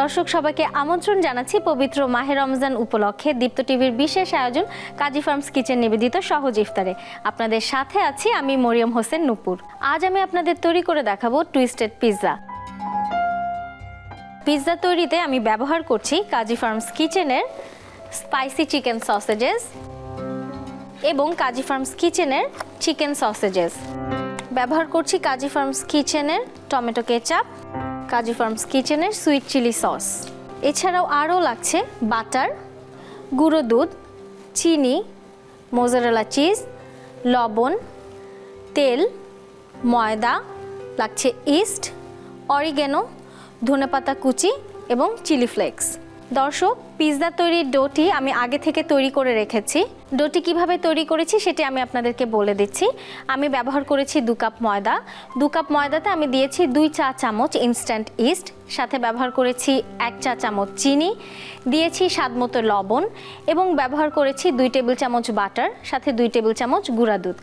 দর্শক, সবাইকে আমন্ত্রণ জানাচ্ছি পবিত্র মাহে রমজান উপলক্ষে দীপ্ত টিভির বিশেষ আয়োজন কাজী ফার্মস কিচেন নিবেদিত সহজ ইফতারে। আপনাদের সাথে আছি আমি মরিয়ম হোসেন নুপুর। আজ আমি আপনাদের তৈরি করে দেখাবো টুইস্টেড পিৎজা পিৎজা তৈরিতে আমি ব্যবহার করছি কাজী ফার্মস কিচেনের স্পাইসি চিকেন সসেজেস এবং কাজী ফার্মস কিচেনের চিকেন সসেজেস। ব্যবহার করছি কাজী ফার্মস কিচেনের টমেটো কেচাপ কাজী ফার্মস কিচেনের সুইট চিলি সস। এছাড়াও আরও লাগছে বাটার, গুঁড়ো দুধ, চিনি, মোজারেলা চিজ, লবণ, তেল, ময়দা, লাগছে ইস্ট, অরিগেনো, ধনেপাতা কুচি এবং চিলি ফ্লেক্স। দর্শক, পিৎজা তৈরির ডোটি আমি আগে থেকে তৈরি করে রেখেছি। ডোটি কীভাবে তৈরি করেছি সেটি আমি আপনাদেরকে বলে দিচ্ছি। আমি ব্যবহার করেছি দু কাপ ময়দা। দু কাপ ময়দাতে আমি দিয়েছি দুই চা চামচ ইনস্ট্যান্ট ইস্ট সাথে ব্যবহার করেছি এক চা চামচ চিনি, দিয়েছি স্বাদ মতো লবণ এবং ব্যবহার করেছি দুই টেবিল চামচ বাটার, সাথে দুই টেবিল চামচ গুঁড়া দুধ।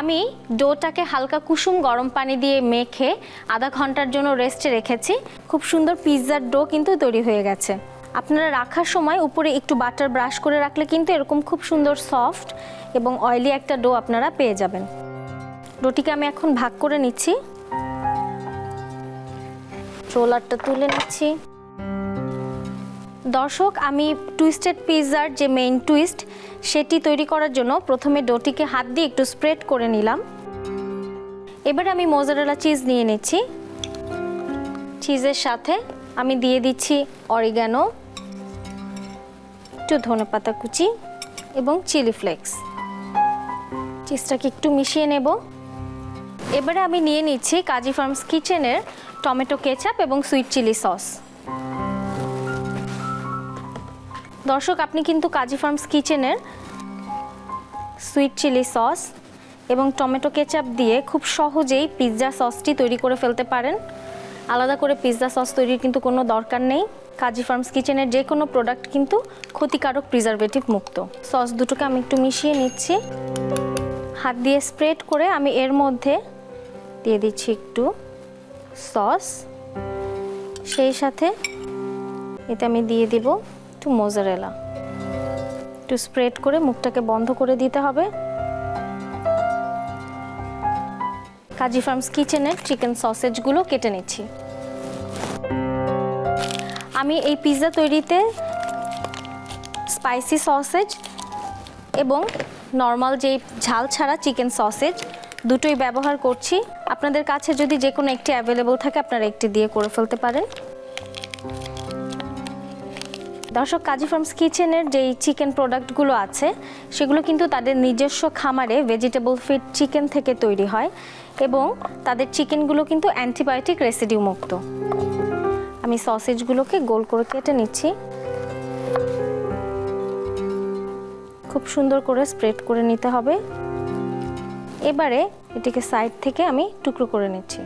আমি ডোটাকে হালকা কুসুম গরম পানি দিয়ে মেখে আধা ঘণ্টার জন্য রেস্টে রেখেছি। খুব সুন্দর পিৎজার ডো কিন্তু তৈরি হয়ে গেছে। আপনারা রাখার সময় উপরে একটু বাটার ব্রাশ করে রাখলে কিন্তু এরকম খুব সুন্দর সফট এবং অয়েলি একটা ডো আপনারা পেয়ে যাবেন। ডোটিকে আমি এখন ভাগ করে নিচ্ছি। রোলারটা তুলে নিচ্ছি। দর্শক, আমি টুইস্টেড পিৎজার যে মেইন টুইস্ট সেটি তৈরি করার জন্য প্রথমে ডোটিকে হাত দিয়ে একটু স্প্রেড করে নিলাম। এবার আমি মোজারেলা চিজ নিয়ে নিচ্ছি। চিজের সাথে আমি দিয়ে দিচ্ছি অরিগানো একটু ধনেপাতা কুচি এবং চিলি ফ্লেক্স চিজটাকে একটু মিশিয়ে নেব। এবারে আমি নিয়ে নিচ্ছি কাজী ফার্মস কিচেনের টমেটো কেচাপ এবং সুইট চিলি সস দর্শক, আপনি কিন্তু কাজী ফার্মস কিচেনের সুইট চিলি সস এবং টমেটো কেচাপ দিয়ে খুব সহজেই পিৎজা সসটি তৈরি করে ফেলতে পারেন। আলাদা করে পিৎজা সস তৈরির কিন্তু কোনো দরকার নেই। কাজী ফার্মস কিচেনের যে কোনো প্রোডাক্ট কিন্তু ক্ষতিকারক প্রিজারভেটিভ মুক্ত। সস দুটোকে আমি একটু মিশিয়ে নিচ্ছি। হাত দিয়ে স্প্রেড করে আমি এর মধ্যে দিয়ে দিচ্ছি একটু সস সেই সাথে এতে আমি দিয়ে দিব একটু মোজারেলা একটু স্প্রেড করে মুখটাকে বন্ধ করে দিতে হবে। কাজী ফার্মস কিচেনের চিকেন সসেজগুলো কেটে নিচ্ছি। আমি এই পিৎজা তৈরিতে স্পাইসি সসেজ এবং নর্মাল যেই ঝাল ছাড়া চিকেন সসেজ দুটোই ব্যবহার করছি। আপনাদের কাছে যদি যে কোনো একটি অ্যাভেলেবল থাকে, আপনারা একটি দিয়ে করে ফেলতে পারেন। দর্শক, কাজী ফার্মস কিচেনের যেই চিকেন প্রোডাক্টগুলো আছে, সেগুলো কিন্তু তাদের নিজস্ব খামারে ভেজিটেবল ফিড চিকেন থেকে তৈরি হয় এবং তাদের চিকেনগুলো কিন্তু অ্যান্টিবায়োটিক রেসিডিউ মুক্ত। আমি সসেজগুলোকে গোল করে কেটে নিচ্ছি। খুব সুন্দর করে স্প্রেড করে নিতে হবে। এবারে এটিকে সাইড থেকে আমি টুকরো করে নিচ্ছি।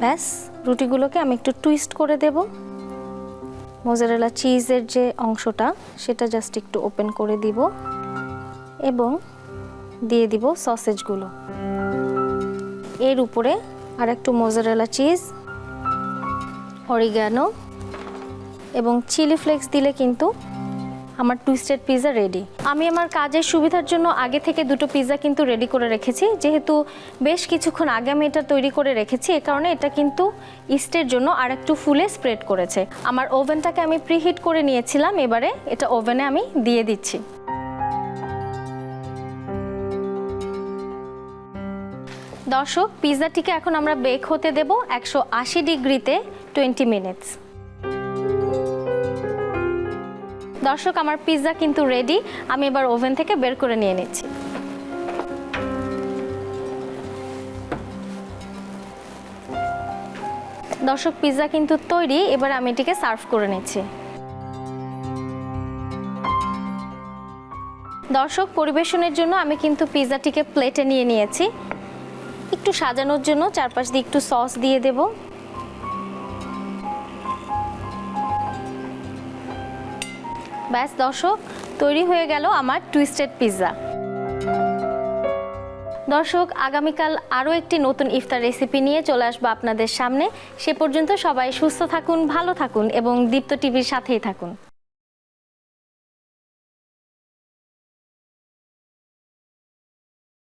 ব্যাস, রুটিগুলোকে আমি একটু টুইস্ট করে দেবো। মোজারেলা চিজের যে অংশটা, সেটা জাস্ট একটু ওপেন করে দিব এবং দিয়ে দিব সসেজগুলো। এর উপরে আর একটু মোজারেলা চিজ অরিগ্যানো এবং চিলি ফ্লেক্স দিলে কিন্তু আমার টুইস্টেড পিৎজা রেডি আমি আমার কাজের সুবিধার জন্য আগে থেকে দুটো পিৎজা কিন্তু রেডি করে রেখেছি। যেহেতু বেশ কিছুক্ষণ আগে আমি এটা তৈরি করে রেখেছি, এ কারণে এটা কিন্তু ইস্টের জন্য আর একটু ফুলে স্প্রেড করেছে। আমার ওভেনটাকে আমি প্রিহিট করে নিয়েছিলাম, এবারে এটা ওভেনে আমি দিয়ে দিচ্ছি। দর্শক পিৎজাটিকে এখন আমরা বেক হতে দেব একশো আশি ডিগ্রিতে টোয়েন্টি মিনিটস। দর্শক, আমার পিৎজা কিন্তু রেডি আমি এবার ওভেন থেকে বের করে নিয়ে নিচ্ছি। দর্শক পিৎজা কিন্তু তৈরি। এবার আমি এটিকে সার্ভ করে নিচ্ছি। দর্শক, পরিবেশনের জন্য আমি কিন্তু পিৎজাটিকে প্লেটে নিয়ে নিয়েছি। একটু সাজানোর জন্য চারপাশ দিয়ে একটু সস দিয়ে দেবো। ব্যাস, দর্শক, তৈরি হয়ে গেল আমার টুইস্টেড পিৎজা দর্শক, আগামীকাল আরও একটি নতুন ইফতার রেসিপি নিয়ে চলে আসব আপনাদের সামনে। সে পর্যন্ত সবাই সুস্থ থাকুন, ভালো থাকুন এবং দীপ্ত টিভির সাথেই থাকুন।